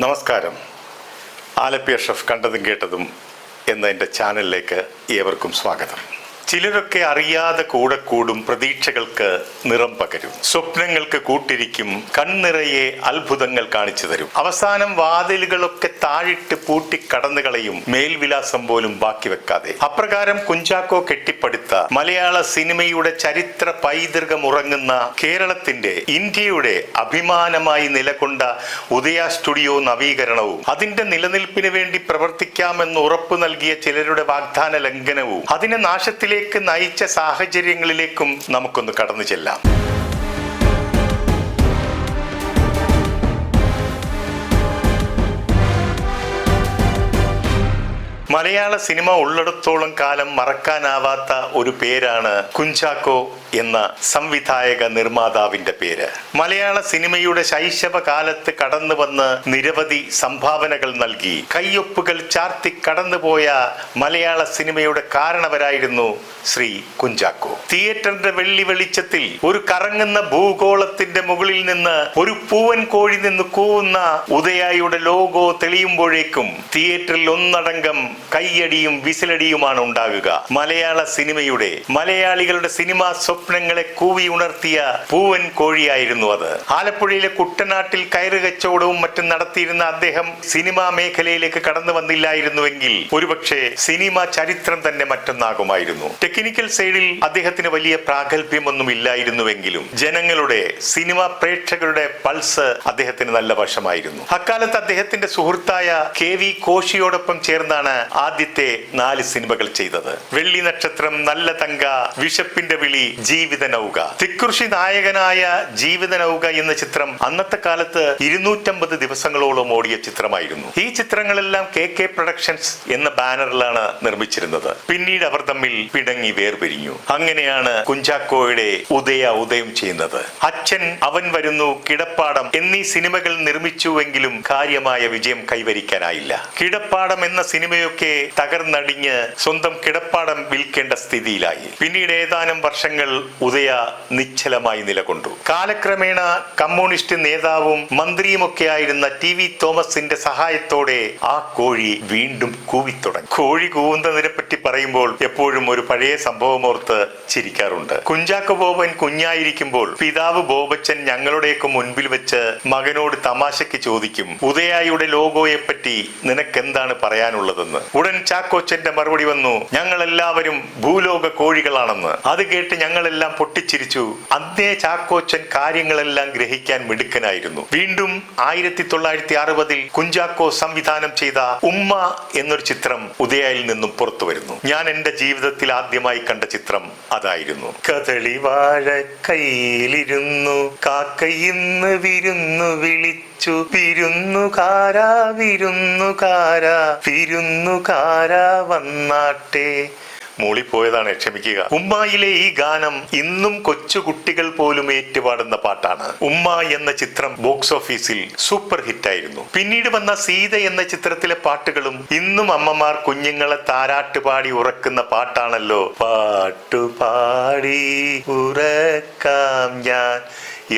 നമസ്കാരം. ആലപ്പി ഷെഫ് കണ്ടതും കേട്ടതും എന്ന എന്റെ ചാനലിലേക്ക് ഏവർക്കും സ്വാഗതം. ചിലരൊക്കെ അറിയാതെ കൂടെ കൂടും പ്രതീക്ഷകൾക്ക് നിറം പകരും. സ്വപ്നങ്ങൾക്ക് കൂട്ടിരിക്കും കണ്ണിറയെ അത്ഭുതങ്ങൾ കാണിച്ചു തരും. അവസാനം വാതിലുകളൊക്കെ താഴിട്ട് പൂട്ടി കടന്നു കളയും മേൽവിലാസം പോലും ബാക്കി വെക്കാതെ. അപ്രകാരം കുഞ്ചാക്കോ കെട്ടിപ്പടുത്ത മലയാള സിനിമയുടെ ചരിത്ര പൈതൃകം ഉറങ്ങുന്ന കേരളത്തിന്റെ ഇന്ത്യയുടെ അഭിമാനമായി നിലകൊണ്ട ഉദയ സ്റ്റുഡിയോ നവീകരണവും അതിന്റെ നിലനിൽപ്പിന് വേണ്ടി പ്രവർത്തിക്കാമെന്ന് ഉറപ്പു നൽകിയ ചിലരുടെ വാഗ്ദാന ലംഘനവും അതിനെ നാശത്തിലേക്ക് നയിച്ച സാഹചര്യങ്ങളിലേക്കും നമുക്കൊന്ന് കടന്നു ചെല്ലാം. മലയാള സിനിമ ഉള്ളിടത്തോളം കാലം മറക്കാനാവാത്ത ഒരു പേരാണ് കുഞ്ചാക്കോ എന്ന സംവിധായക നിർമ്മാതാവിന്റെ പേര്. മലയാള സിനിമയുടെ ശൈശവ കാലത്ത് കടന്നു വന്ന് നിരവധി സംഭാവനകൾ നൽകി. കയ്യൊപ്പുകൾ ചാർത്തി കടന്നുപോയ മലയാള സിനിമയുടെ കാരണവരായിരുന്നു ശ്രീ കുഞ്ചാക്കോ. തിയേറ്ററിന്റെ വെള്ളി വെളിച്ചത്തിൽ ഒരു കറങ്ങുന്ന ഭൂഗോളത്തിന്റെ മുകളിൽ നിന്ന് ഒരു പൂവൻ കോഴി നിന്ന് കൂവുന്ന ഉദയായുടെ ലോഗോ തെളിയുമ്പോഴേക്കും തിയേറ്ററിൽ ഒന്നടങ്കം കയ്യടിയും വിസിലടിയുമാണ് ഉണ്ടാകുക. മലയാള സിനിമയുടെ മലയാളികളുടെ സിനിമാ സ്വപ്നങ്ങളെ കൂവി ഉണർത്തിയ പൂവൻ കോഴിയായിരുന്നു അത്. ആലപ്പുഴയിലെ കുട്ടനാട്ടിൽ കയറ് കച്ചവടവും മറ്റും നടത്തിയിരുന്ന അദ്ദേഹം സിനിമാ മേഖലയിലേക്ക് കടന്നു വന്നില്ലായിരുന്നുവെങ്കിൽ ഒരുപക്ഷെ സിനിമ ചരിത്രം തന്നെ മറ്റൊന്നാകുമായിരുന്നു. ടെക്നിക്കൽ സൈഡിൽ അദ്ദേഹത്തിന് വലിയ പ്രാഗൽഭ്യമൊന്നും ഇല്ലായിരുന്നുവെങ്കിലും ജനങ്ങളുടെ സിനിമ പ്രേക്ഷകരുടെ പൾസ് അദ്ദേഹത്തിന് നല്ല വശമായിരുന്നു. അക്കാലത്ത് അദ്ദേഹത്തിന്റെ സുഹൃത്തായ കെ വി കോശിയോടൊപ്പം ചേർന്നാണ് ആദ്യത്തെ നാല് സിനിമകൾ ചെയ്തത്. വെള്ളി നക്ഷത്രം നല്ല തങ്ക വിഷപ്പിന്റെ വിളി ജീവിത നൗക. തിക്കുറിശി നായകനായ ജീവിത നൗക എന്ന ചിത്രം അന്നത്തെ കാലത്ത് ഇരുന്നൂറ്റമ്പത് ദിവസങ്ങളോളം ഓടിയ ചിത്രമായിരുന്നു. ഈ ചിത്രങ്ങളെല്ലാം കെ കെ പ്രൊഡക്ഷൻസ് എന്ന ബാനറിലാണ് നിർമ്മിച്ചിരുന്നത്. പിന്നീട് അവർ തമ്മിൽ പിടങ്ങി വേർപിരിഞ്ഞു. അങ്ങനെയാണ് കുഞ്ചാക്കോയുടെ ഉദയ ഉദയം ചെയ്യുന്നത്. അച്ഛൻ അവൻ വരുന്നു കിടപ്പാടം എന്നീ സിനിമകൾ നിർമ്മിച്ചുവെങ്കിലും കാര്യമായ വിജയം കൈവരിക്കാനായില്ല. കിടപ്പാടം എന്ന സിനിമയൊക്കെ തകർന്നടിഞ്ഞ് സ്വന്തം കിടപ്പാടം വിൽക്കേണ്ട സ്ഥിതിയിലായി. പിന്നീട് ഏതാനും വർഷങ്ങൾ ഉദയ നിശ്ചലമായി നിലകൊണ്ടു. കാലക്രമേണ കമ്മ്യൂണിസ്റ്റ് നേതാവും മന്ത്രിയുമൊക്കെ ആയിരുന്ന ടി വി തോമസിന്റെ സഹായത്തോടെ ആ കോഴി വീണ്ടും കൂവിത്തുടങ്ങി. കോഴി കൂവുന്നതിനെ പറ്റി പറയുമ്പോൾ എപ്പോഴും ഒരു പഴയ സംഭവമോർത്ത് ചിരിക്കാറുണ്ട്. കുഞ്ചാക്കോ ബോബൻ കുഞ്ഞായിരിക്കുമ്പോൾ പിതാവ് ബോബച്ചൻ ഞങ്ങളുടെയൊക്കെ മുൻപിൽ വെച്ച് മകനോട് തമാശയ്ക്ക് ചോദിക്കും ഉദയായുടെ ലോഗോയെ പറ്റി നിനക്കെന്താണ് പറയാനുള്ളതെന്ന്? ഉടൻ ചാക്കോച്ചന്റെ മറുപടി വന്നു ഞങ്ങൾ എല്ലാവരും ഭൂലോക കോഴികളാണെന്ന്. അത് കേട്ട് ഞങ്ങളെല്ലാം പൊട്ടിച്ചിരിച്ചു. അന്നേ ചാക്കോച്ചൻ കാര്യങ്ങളെല്ലാം ഗ്രഹിക്കാൻ മിടുക്കനായിരുന്നു. വീണ്ടും ആയിരത്തി തൊള്ളായിരത്തി അറുപതിൽ കുഞ്ചാക്കോ സംവിധാനം ചെയ്ത ഉമ്മ എന്നൊരു ചിത്രം ഉദയായിൽ നിന്നും പുറത്തു വരുന്നു ഞാൻ എന്റെ ജീവിതത്തിൽ ആദ്യമായി കണ്ട ചിത്രം അതായിരുന്നു. കദളി വാഴ കയ്യിലിരുന്നു കാക്കയിന്ന് വിരുന്നു വിളിച്ചു വിരുന്നുകാരാ വിരുന്നുകാരാ വിരുന്നുകാരാ വന്നാട്ടെ മൂളിപ്പോയതാണ് ക്ഷമിക്കുക. ഉമ്മായിലെ ഈ ഗാനം ഇന്നും കൊച്ചു കുട്ടികൾ പോലും ഏറ്റുപാടുന്ന പാട്ടാണ്. ഉമ്മ എന്ന ചിത്രം ബോക്സ് ഓഫീസിൽ സൂപ്പർ ഹിറ്റ് ആയിരുന്നു പിന്നീട് വന്ന സീത എന്ന ചിത്രത്തിലെ പാട്ടുകളും ഇന്നും അമ്മമാർ കുഞ്ഞുങ്ങളെ താരാട്ടുപാടി ഉറക്കുന്ന പാട്ടാണല്ലോ. പാട്ടുപാടി ഉറക്കാം ഞാൻ.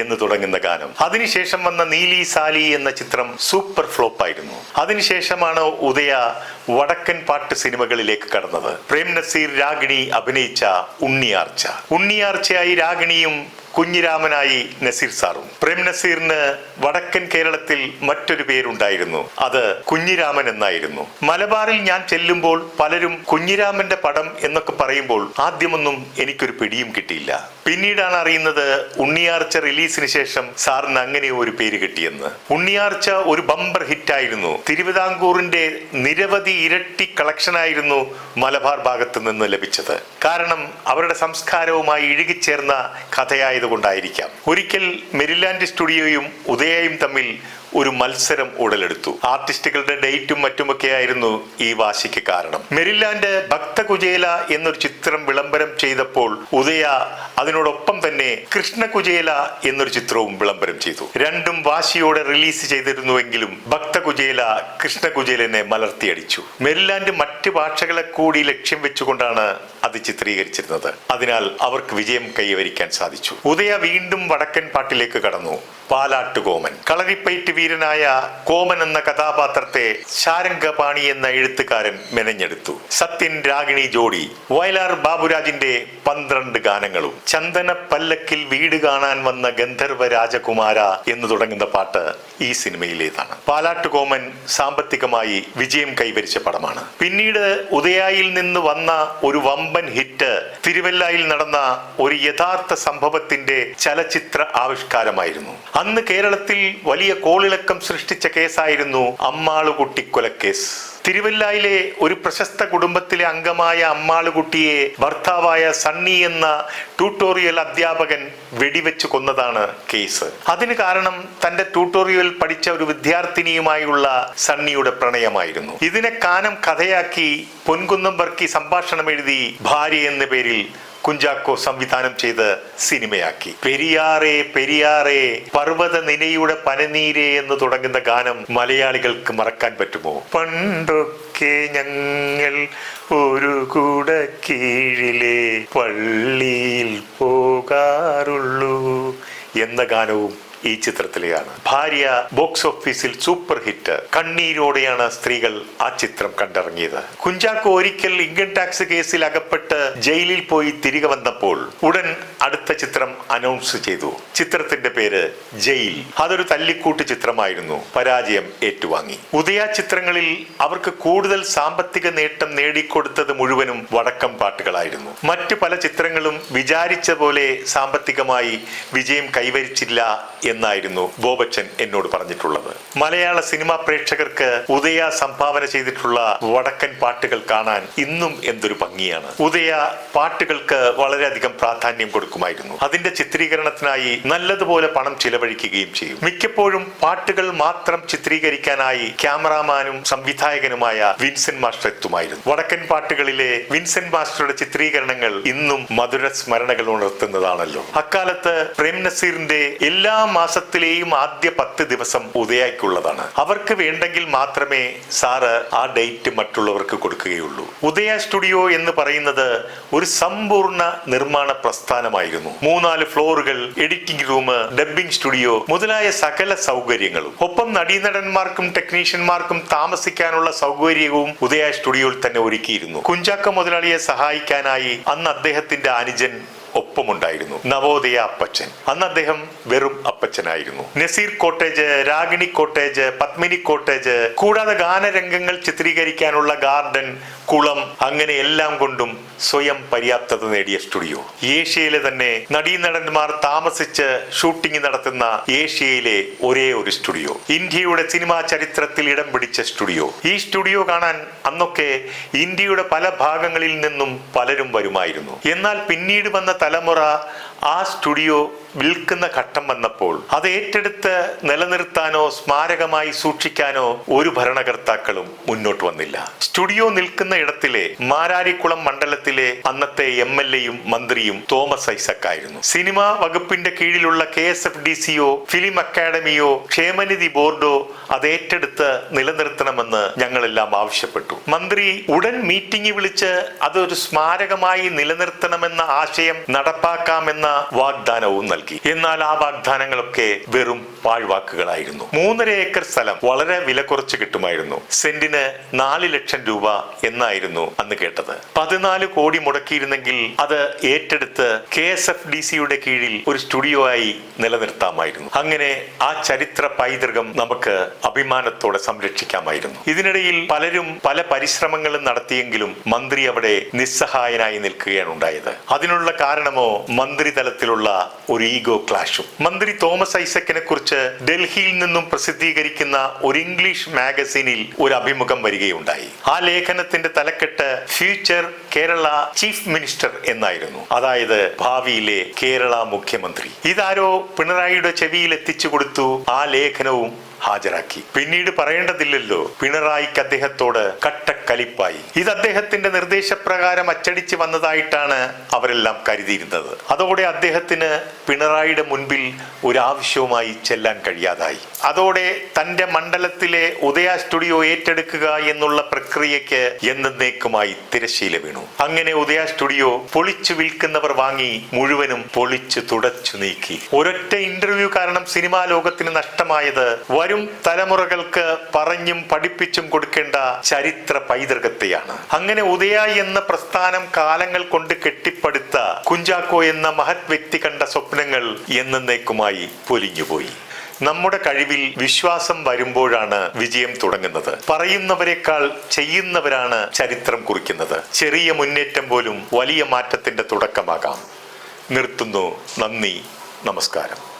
എന്ന് തുടങ്ങുന്ന ഗാനം. അതിനുശേഷം വന്ന നീലി സാലി എന്ന ചിത്രം സൂപ്പർ ഫ്ലോപ്പ് ആയിരുന്നു. അതിനുശേഷമാണ് ഉദയ വടക്കൻ പാട്ട് സിനിമകളിലേക്ക് കടന്നത്. പ്രേം നസീർ രാഗിണി അഭിനയിച്ച ഉണ്ണിയാർച്ച. ഉണ്ണിയാർച്ചയായി രാഗിണിയും കുഞ്ഞിരാമനായി നസീർ സാറും. പ്രേം നസീറിന് വടക്കൻ കേരളത്തിൽ മറ്റൊരു പേരുണ്ടായിരുന്നു. അത് കുഞ്ഞിരാമൻ എന്നായിരുന്നു. മലബാറിൽ ഞാൻ ചെല്ലുമ്പോൾ പലരും കുഞ്ഞിരാമന്റെ പടം എന്നൊക്കെ പറയുമ്പോൾ ആദ്യമൊന്നും എനിക്കൊരു പിടിയും കിട്ടിയില്ല. പിന്നീടാണ് അറിയുന്നത് ഉണ്ണിയാർച്ച റിലീസിന് ശേഷം സാറിന് അങ്ങനെ ഒരു പേര് കിട്ടിയെന്ന്. ഉണ്ണിയാർച്ച ഒരു ബമ്പർ ഹിറ്റായിരുന്നു. തിരുവിതാംകൂറിന്റെ നിരവധി ഇരട്ടി കളക്ഷനായിരുന്നു മലബാർ ഭാഗത്ത് നിന്ന് ലഭിച്ചത്. കാരണം അവരുടെ സംസ്കാരവുമായി ഇഴുകിച്ചേർന്ന കഥയായതുകൊണ്ടായിരിക്കാം ഒരിക്കൽ മെരിലാൻഡ് സ്റ്റുഡിയോയും ഉദയയും തമ്മിൽ ഒരു മത്സരം ഉടലെടുത്തു. ആർട്ടിസ്റ്റുകളുടെ ഡേറ്റും മറ്റുമൊക്കെ ആയിരുന്നു ഈ വാശിക്ക് കാരണം. മെരിലാൻഡ് ഭക്തകുചേല എന്നൊരു ചിത്രം വിളംബരം ചെയ്തപ്പോൾ ഉദയ അതിനോടൊപ്പം തന്നെ കൃഷ്ണകുചേല എന്നൊരു ചിത്രവും വിളംബരം ചെയ്തു. രണ്ടും വാശിയോടെ റിലീസ് ചെയ്തിരുന്നുവെങ്കിലും ഭക്തകുചേല കൃഷ്ണകുചേലനെ മലർത്തിയടിച്ചു. മെരിലാൻഡ് മറ്റ് ഭാഷകളെ കൂടി ലക്ഷ്യം വെച്ചുകൊണ്ടാണ് അത് ചിത്രീകരിച്ചിരുന്നത്. അതിനാൽ അവർക്ക് വിജയം കൈവരിക്കാൻ സാധിച്ചു. ഉദയ വീണ്ടും വടക്കൻ പാട്ടിലേക്ക് കടന്നു. പാലാട്ട് കോമൻ കളരിപ്പയറ്റ് വീരനായ കോമൻ എന്ന കഥാപാത്രത്തെ ശാരംഗപാണി എന്ന എഴുത്തുകാരൻ മെനഞ്ഞെടുത്തു. സത്യൻ രാഗിണി ജോഡി വയലാർ ബാബുരാജിന്റെ പന്ത്രണ്ട് ഗാനങ്ങളും. ചന്ദന പല്ലക്കിൽ വീട് കാണാൻ വന്ന ഗന്ധർവ രാജകുമാര എന്ന് തുടങ്ങുന്ന പാട്ട് ഈ സിനിമയിലേതാണ്. പാലാട്ട് കോമൻ സാമ്പത്തികമായി വിജയം കൈവരിച്ച പടമാണ്. പിന്നീട് ഉദയായിൽ നിന്ന് വന്ന ഒരു വമ്പൻ ഹിറ്റ് തിരുവല്ലായിൽ നടന്ന ഒരു യഥാർത്ഥ സംഭവത്തിന്റെ ചലച്ചിത്ര ആവിഷ്കാരമായിരുന്നു. അന്ന് കേരളത്തിൽ വലിയ കോളിളക്കം സൃഷ്ടിച്ച കേസായിരുന്നു അമ്മാളുകുട്ടി കൊലക്കേസ് തിരുവല്ലയിലെ ഒരു പ്രശസ്ത കുടുംബത്തിലെ അംഗമായ അമ്മാളുകുട്ടിയെ ഭർത്താവായ സണ്ണി എന്ന ട്യൂട്ടോറിയൽ അധ്യാപകൻ വെടിവെച്ച് കൊന്നതാണ് കേസ്. അതിന് കാരണം തന്റെ ട്യൂട്ടോറിയൽ പഠിച്ച ഒരു വിദ്യാർത്ഥിനിയുമായുള്ള സണ്ണിയുടെ പ്രണയമായിരുന്നു. ഇതിനെ കാനം കഥയാക്കി പൊൻകുന്നം വർക്കി സംഭാഷണം എഴുതി ഭാര്യ എന്ന പേരിൽ കുഞ്ചാക്കോ സംവിധാനം ചെയ്ത് സിനിമയാക്കി. പെരിയാറെ പെരിയാറെ പർവത നിനയുടെ പനനീരെ എന്ന് തുടങ്ങുന്ന ഗാനം മലയാളികൾക്ക് മറക്കാൻ പറ്റുമോ? പണ്ടൊക്കെ ഞങ്ങൾ ഒരു കൂട കീഴിലെ പള്ളിയിൽ പോകാറുള്ളൂ എന്ന ഗാനവും ഈ ചിത്രത്തിലെയാണ്. ഭാര്യ ബോക്സ് ഓഫീസിൽ സൂപ്പർ ഹിറ്റ്. കണ്ണീരോടെയാണ് സ്ത്രീകൾ ആ ചിത്രം കണ്ടിറങ്ങിയത്. കുഞ്ചാക്കോ ഒരിക്കൽ ഇൻകം ടാക്സ് കേസിൽ അകപ്പെട്ട് ജയിലിൽ പോയി തിരികെ വന്നപ്പോൾ ഉടൻ അടുത്ത ചിത്രം അനൗൺസ് ചെയ്തു. ചിത്രത്തിന്റെ പേര് ജയിൽ. അതൊരു തല്ലിക്കൂട്ട് ചിത്രമായിരുന്നു. പരാജയം ഏറ്റുവാങ്ങി. ഉദയ ചിത്രങ്ങളിൽ അവർക്ക് കൂടുതൽ സാമ്പത്തിക നേട്ടം നേടിക്കൊടുത്തത് മുഴുവനും വടക്കം പാട്ടുകളായിരുന്നു. മറ്റു പല ചിത്രങ്ങളും വിചാരിച്ച പോലെ സാമ്പത്തികമായി വിജയം കൈവരിച്ചില്ല എന്നായിരുന്നു ബോബച്ചൻ എന്നോട് പറഞ്ഞിട്ടുള്ളത്. മലയാള സിനിമാ പ്രേക്ഷകർക്ക് ഉദയ സംഭാവന ചെയ്തിട്ടുള്ള വടക്കൻ പാട്ടുകൾ കാണാൻ ഇന്നും എന്തൊരു ഭംഗിയാണ്. ഉദയ പാട്ടുകൾക്ക് വളരെയധികം പ്രാധാന്യം കൊടുക്കുമായിരുന്നു. അതിന്റെ ചിത്രീകരണത്തിനായി നല്ലതുപോലെ പണം ചിലവഴിക്കുകയും ചെയ്യും. മിക്കപ്പോഴും പാട്ടുകൾ മാത്രം ചിത്രീകരിക്കാനായി ക്യാമറാമാനും സംവിധായകനുമായ വിൻസെന്റ് മാസ്റ്റർ എത്തുമായിരുന്നു. വടക്കൻ പാട്ടുകളിലെ വിൻസെന്റ് മാസ്റ്ററുടെ ചിത്രീകരണങ്ങൾ ഇന്നും മധുര സ്മരണകൾ ഉണർത്തുന്നതാണല്ലോ. അക്കാലത്ത് പ്രേം നസീറിന്റെ എല്ലാ മാസത്തിലെയും ആദ്യ പത്ത് ദിവസം ഉദയായിക്കുള്ളതാണ്. അവർക്ക് വേണ്ടെങ്കിൽ മാത്രമേ സാറ് ആ ഡേറ്റ് മറ്റുള്ളവർക്ക് കൊടുക്കുകയുള്ളൂ. ഉദയ സ്റ്റുഡിയോ എന്ന് പറയുന്നത് ഒരു സമ്പൂർണ നിർമ്മാണ പ്രസ്ഥാനമായിരുന്നു. മൂന്നാൽ ഫ്ലോറുകൾ എഡിറ്റിംഗ് റൂം ഡബ്ബിംഗ് സ്റ്റുഡിയോ മുതലായ സകല സൗകര്യങ്ങളും. ഒപ്പം നടീനടന്മാർക്കും ടെക്നീഷ്യന്മാർക്കും താമസിക്കാനുള്ള സൗകര്യവും ഉദയ സ്റ്റുഡിയോയിൽ തന്നെ ഒരുക്കിയിരുന്നു. കുഞ്ചാക്ക മുതലാളിയെ സഹായിക്കാനായി അന്ന് അദ്ദേഹത്തിന്റെ അനുജൻ ഒപ്പമുണ്ടായിരുന്നു. നവോദയ അപ്പച്ചൻ. അന്ന് അദ്ദേഹം വെറും അപ്പച്ചനായിരുന്നു. Nazir cottage Ragini cottage Padmini cottage കൂടാതെ ഗാനരംഗങ്ങൾ ചിത്രീകരിക്കാനുള്ള ഗാർഡൻ കുളം അങ്ങനെ എല്ലാം കൊണ്ടും സ്വയം പര്യാപ്തത നേടിയ സ്റ്റുഡിയോ. ഏഷ്യയിലെ തന്നെ നടീനടന്മാർ താമസിച്ച് ഷൂട്ടിംഗ് നടത്തുന്ന ഏഷ്യയിലെ ഒരേ ഒരു സ്റ്റുഡിയോ. ഇന്ത്യയുടെ സിനിമാ ചരിത്രത്തിൽ ഇടം പിടിച്ച സ്റ്റുഡിയോ. ഈ സ്റ്റുഡിയോ കാണാൻ അന്നൊക്കെ ഇന്ത്യയുടെ പല ഭാഗങ്ങളിൽ നിന്നും പലരും വരുമായിരുന്നു. എന്നാൽ പിന്നീട് വന്ന തലമുറ Câmara ആ സ്റ്റുഡിയോ വിൽക്കുന്ന ഘട്ടം വന്നപ്പോൾ അത് ഏറ്റെടുത്ത് നിലനിർത്താനോ സ്മാരകമായി സൂക്ഷിക്കാനോ ഒരു ഭരണകർത്താക്കളും മുന്നോട്ട് വന്നില്ല. സ്റ്റുഡിയോ നിൽക്കുന്ന ഇടത്തിലെ മാരാരിക്കുളം മണ്ഡലത്തിലെ അന്നത്തെ എം എൽ എയും മന്ത്രിയും തോമസ് ഐസക് ആയിരുന്നു. സിനിമാ വകുപ്പിന്റെ കീഴിലുള്ള കെ എസ് എഫ് ഡി സിയോ ഫിലിം അക്കാദമിയോ ക്ഷേമനിധി ബോർഡോ അത് ഏറ്റെടുത്ത് നിലനിർത്തണമെന്ന് ഞങ്ങളെല്ലാം ആവശ്യപ്പെട്ടു. മന്ത്രി ഉടൻ മീറ്റിംഗ് വിളിച്ച് അതൊരു സ്മാരകമായി നിലനിർത്തണമെന്ന ആശയം നടപ്പാക്കാമെന്ന വാഗ്ദാനവും നൽകി. എന്നാൽ ആ വാഗ്ദാനങ്ങളൊക്കെ വെറും പാഴ്വാക്കുകളായിരുന്നു. മൂന്നര ഏക്കർ സ്ഥലം വളരെ വില കുറച്ച് കിട്ടുമായിരുന്നു. സെന്റിന് നാല് ലക്ഷം രൂപ എന്നായിരുന്നു അന്ന് കേട്ടത്. പതിനാല് കോടി മുടക്കിയിരുന്നെങ്കിൽ അത് ഏറ്റെടുത്ത് കെ എസ് എഫ് ഡി സിയുടെ കീഴിൽ ഒരു സ്റ്റുഡിയോ ആയി നിലനിർത്താമായിരുന്നു. അങ്ങനെ ആ ചരിത്ര പൈതൃകം നമുക്ക് അഭിമാനത്തോടെ സംരക്ഷിക്കാമായിരുന്നു. ഇതിനിടയിൽ പലരും പല പരിശ്രമങ്ങളും നടത്തിയെങ്കിലും മന്ത്രി അവിടെ നിസ്സഹായനായി നിൽക്കുകയാണ് ഉണ്ടായത്. അതിനുള്ള കാരണമോ മന്ത്രിതലത്തിലുള്ള ഒരു ഈഗോ ക്ലാഷും. മന്ത്രി തോമസ് ഐസക്കിനെ കുറിച്ച് ഡൽഹിയിൽ നിന്നും പ്രസിദ്ധീകരിക്കുന്ന ഒരു ഇംഗ്ലീഷ് മാഗസീനിൽ ഒരു അഭിമുഖം വരികയുണ്ടായി. ആ ലേഖനത്തിന്റെ തലക്കെട്ട് ഫ്യൂച്ചർ കേരള ചീഫ് മിനിസ്റ്റർ എന്നായിരുന്നു. അതായത് ഭാവിയിലെ കേരള മുഖ്യമന്ത്രി. ഇതാരോ പിണറായിയുടെ ചെവിയിൽ എത്തിച്ചു കൊടുത്തു ആ ലേഖനവും ഹാജരാക്കി. പിന്നീട് പറയേണ്ടതില്ലല്ലോ. പിണറായിക്ക് അദ്ദേഹത്തോട് കട്ടക്കലിപ്പായി. ഇത് അദ്ദേഹത്തിന്റെ നിർദ്ദേശപ്രകാരം അച്ചടിച്ച് വന്നതായിട്ടാണ് അവരെല്ലാം കരുതിയിരുന്നത്. അതോടെ അദ്ദേഹത്തിന് പിണറായിയുടെ മുൻപിൽ ഒരു ആവശ്യവുമായി ചെല്ലാൻ കഴിയാതായി. അതോടെ തന്റെ മണ്ഡലത്തിലെ ഉദയ സ്റ്റുഡിയോ ഏറ്റെടുക്കുക എന്നുള്ള പ്രക്രിയയ്ക്ക് എന്നേക്കുമായി തിരശീല വീണു. അങ്ങനെ ഉദയ സ്റ്റുഡിയോ പൊളിച്ചു വിൽക്കുന്നവർ വാങ്ങി മുഴുവനും പൊളിച്ചു തുടച്ചു നീക്കി. ഒരൊറ്റ ഇന്റർവ്യൂ കാരണം സിനിമാ ലോകത്തിന് നഷ്ടമായത് വരും തലമുറകൾക്ക് പറഞ്ഞും പഠിപ്പിച്ചും കൊടുക്കേണ്ട ചരിത്ര പൈതൃകത്തെയാണ്. അങ്ങനെ ഉദയ എന്ന പ്രസ്ഥാനം കാലങ്ങൾ കൊണ്ട് കെട്ടിപ്പടുത്ത കുഞ്ചാക്കോ എന്ന മഹത് വ്യക്തി കണ്ട സ്വപ്നങ്ങൾ എന്നേക്കുമായി പൊലിഞ്ഞുപോയി. നമ്മുടെ കഴിവിൽ വിശ്വാസം വരുമ്പോഴാണ് വിജയം തുടങ്ങുന്നത്. പറയുന്നവരെക്കാൾ ചെയ്യുന്നവരാണ് ചരിത്രം കുറിക്കുന്നത്. ചെറിയ മുന്നേറ്റം പോലും വലിയ മാറ്റത്തിന്റെ തുടക്കമാകാം. നിർത്തുന്നു. നന്ദി. നമസ്കാരം.